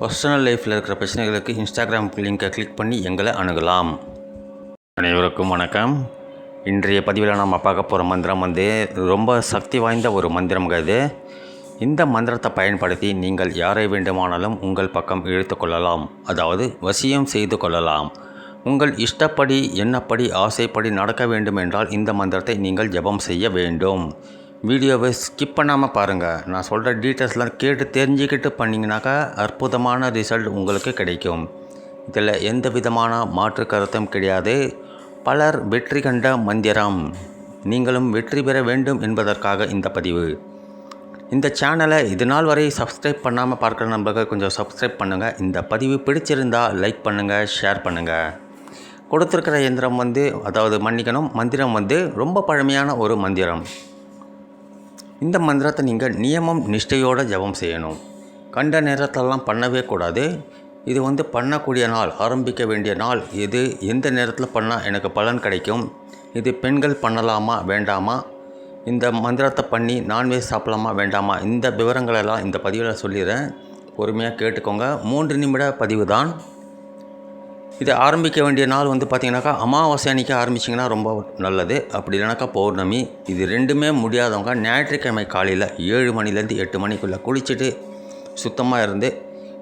Personal லைஃப்பில் இருக்கிற பிரச்சனைகளுக்கு இன்ஸ்டாகிராம் லிங்கை கிளிக் பண்ணி எங்களை அணுகலாம். அனைவருக்கும் வணக்கம். இன்றைய பதிவில் நம்ம பார்க்க போகிற மந்திரம் வந்து ரொம்ப சக்தி வாய்ந்த ஒரு மந்திரம் அது இந்த மந்திரத்தை பயன்படுத்தி நீங்கள் யாரை வேண்டுமானாலும் உங்கள் பக்கம் இழுத்து கொள்ளலாம். அதாவது வசியம் செய்து கொள்ளலாம். உங்கள் இஷ்டப்படி என்னப்படி ஆசைப்படி நடக்க வேண்டும் என்றால் இந்த மந்திரத்தை நீங்கள் ஜெபம் செய்ய வேண்டும். வீடியோவை ஸ்கிப் பண்ணாமல் பாருங்கள் நான் சொல்கிற டீட்டெயில்ஸ்லாம் கேட்டு தெரிஞ்சுக்கிட்டு பண்ணிங்கனாக்கா அற்புதமான ரிசல்ட் உங்களுக்கு கிடைக்கும். இதில் எந்த விதமான மாற்று கருத்தும் கிடையாது. பலர் வெற்றி கண்ட மந்திரம். நீங்களும் வெற்றி பெற வேண்டும் என்பதற்காக இந்த பதிவு. இந்த சேனலை இது நாள் வரை சப்ஸ்கிரைப் பண்ணாமல் பார்க்குற நண்பர்கள் கொஞ்சம் சப்ஸ்கிரைப் பண்ணுங்கள் இந்த பதிவு பிடிச்சிருந்தால் லைக் பண்ணுங்கள் ஷேர் பண்ணுங்கள் கொடுத்துருக்கிற எந்திரம் வந்து அதாவது மன்னிக்கணும் மந்திரம் வந்து ரொம்ப பழமையான ஒரு மந்திரம். இந்த மந்திரத்தை நீங்கள் நியமம் நிஷ்டையோடு ஜெபம் செய்யணும். கண்ட நேரத்திலலாம் பண்ணவே கூடாது. இது வந்து பண்ணக்கூடிய நாள் ஆரம்பிக்க வேண்டிய நாள். இது எந்த நேரத்தில் பண்ணால் எனக்கு பலன் கிடைக்கும்? இது பெண்கள் பண்ணலாமா வேண்டாமா? இந்த மந்திரத்தை பண்ணி நான்வெஜ் சாப்பிடலாமா வேண்டாமா? இந்த விவரங்களெல்லாம் இந்த பதிவில் சொல்லிடுறேன். பொறுமையாக கேட்டுக்கோங்க. மூன்று நிமிட பதிவு தான் இது ஆரம்பிக்க வேண்டிய நாள் வந்து பார்த்திங்கனாக்கா அமாவாசை அன்றைக்கி ஆரம்பிச்சிங்கன்னா ரொம்ப நல்லது. அப்படி இல்லைனாக்கா பௌர்ணமி இது ரெண்டுமே முடியாதவங்க ஞாயிற்றுக்கிழமை காலையில் ஏழு மணிலேருந்து எட்டு மணிக்குள்ளே குளிச்சுட்டு சுத்தமாக இருந்து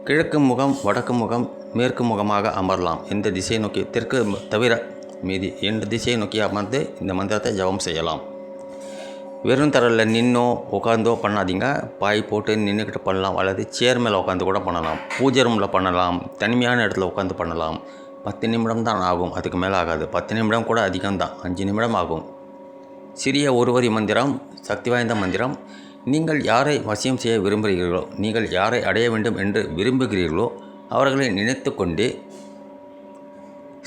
கிழக்கு முகம் வடக்கு முகம் மேற்கு முகமாக அமரலாம். எந்த திசையை நோக்கி தெற்கு தவிர மீதி எந்த திசையை நோக்கி அமர்ந்து இந்த மந்திரத்தை ஜெபம் செய்யலாம். வெறும் தரையில் நின்னோ உட்காந்தோ பண்ணாதீங்க. பாய் போட்டு நின்றுக்கிட்டு பண்ணலாம். அல்லது சேர் மேலே உட்காந்து கூட பண்ணலாம். பூஜை ரூமில் பண்ணலாம். தனிமையான இடத்துல உட்காந்து பண்ணலாம். பத்து நிமிடம் தான் ஆகும் அதுக்கு மேலே ஆகாது பத்து நிமிடம் கூட அதிகம்தான் அஞ்சு நிமிடம் ஆகும். சிறிய ஒருவரி மந்திரம் சக்தி வாய்ந்த மந்திரம். நீங்கள் யாரை வசியம் செய்ய விரும்புகிறீர்களோ நீங்கள் யாரை அடைய வேண்டும் என்று விரும்புகிறீர்களோ அவர்களை நினைத்து கொண்டு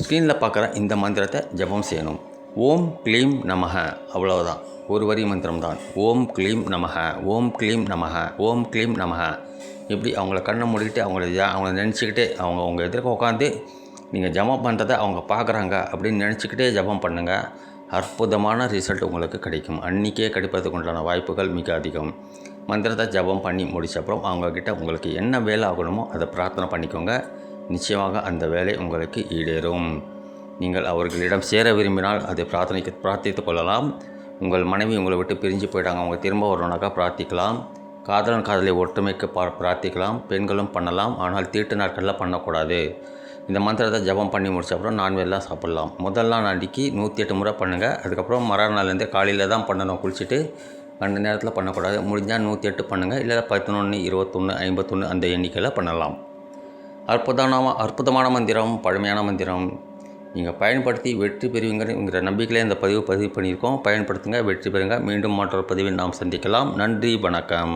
ஸ்க்ரீனில் பார்க்குற இந்த மந்திரத்தை ஜெபம் செய்யணும். ஓம் க்ளீம் நமக அவ்வளவுதான். ஒரு வரி மந்திரம் தான் ஓம் க்ளீம் நமக ஓம் க்ளீம் நமக ஓம் க்ளீம் நமக இப்படி அவங்கள கண்ணை மூடிக்கிட்டு அவங்கள ஜா அவங்கள நினச்சிக்கிட்டு அவங்க அவங்க எதிர்க்க உட்காந்து நீங்கள் ஜபம் பண்ணுறதை அவங்க பார்க்குறாங்க அப்படின்னு நினச்சிக்கிட்டே ஜபம் பண்ணுங்கள் அற்புதமான ரிசல்ட் உங்களுக்கு கிடைக்கும். அன்றைக்கே கிடைப்பதுக்கு உண்டான வாய்ப்புகள் மிக அதிகம். மந்திரத்தை ஜபம் பண்ணி முடிச்ச அப்புறம் அவங்கக்கிட்ட உங்களுக்கு என்ன வேலை ஆகணுமோ அதை பிரார்த்தனை பண்ணிக்கோங்க. நிச்சயமாக அந்த வேலை உங்களுக்கு ஈடேறும். நீங்கள் அவர்களிடம் சேர விரும்பினால் அதை பிரார்த்தனைக்கு பிரார்த்தித்து கொள்ளலாம். உங்கள் மனைவி உங்களை விட்டு பிரிஞ்சு போயிட்டாங்க. அவங்க திரும்ப வரணுனாக்கா பிரார்த்திக்கலாம். காதலன் காதலை ஒற்றுமைக்கு பா பிரார்த்திக்கலாம் பெண்களும் பண்ணலாம் ஆனால் தீட்டு நாட்களில் பண்ணக்கூடாது. இந்த மந்திரத்தை ஜபம் பண்ணி முடிச்ச அப்புறம் நான்வெல்லாம் சாப்பிட்லாம். முதல் நாள் அன்றைக்கி நூற்றி எட்டு முறை பண்ணுங்கள் அதுக்கப்புறம் மறுநாள்லேருந்து காலையில் தான் பண்ணணும். குளிச்சுட்டு அந்த நேரத்தில் பண்ணக்கூடாது. முடிஞ்சால் நூற்றி எட்டு பண்ணுங்கள் இல்லை பதினொன்று இருபத்தொன்று ஐம்பத்தொன்று அந்த எண்ணிக்கையில் பண்ணலாம். அற்புதமான அற்புதமான மந்திரம் பழமையான மந்திரம். நீங்கள் பயன்படுத்தி வெற்றி பெறுவீங்கிற நம்பிக்கையிலே இந்த பதிவு பதிவு பண்ணியிருக்கோம். பயன்படுத்துங்க வெற்றி பெறுங்க. மீண்டும் மற்றொரு பதிவில் நாம் சந்திக்கலாம். நன்றி வணக்கம்.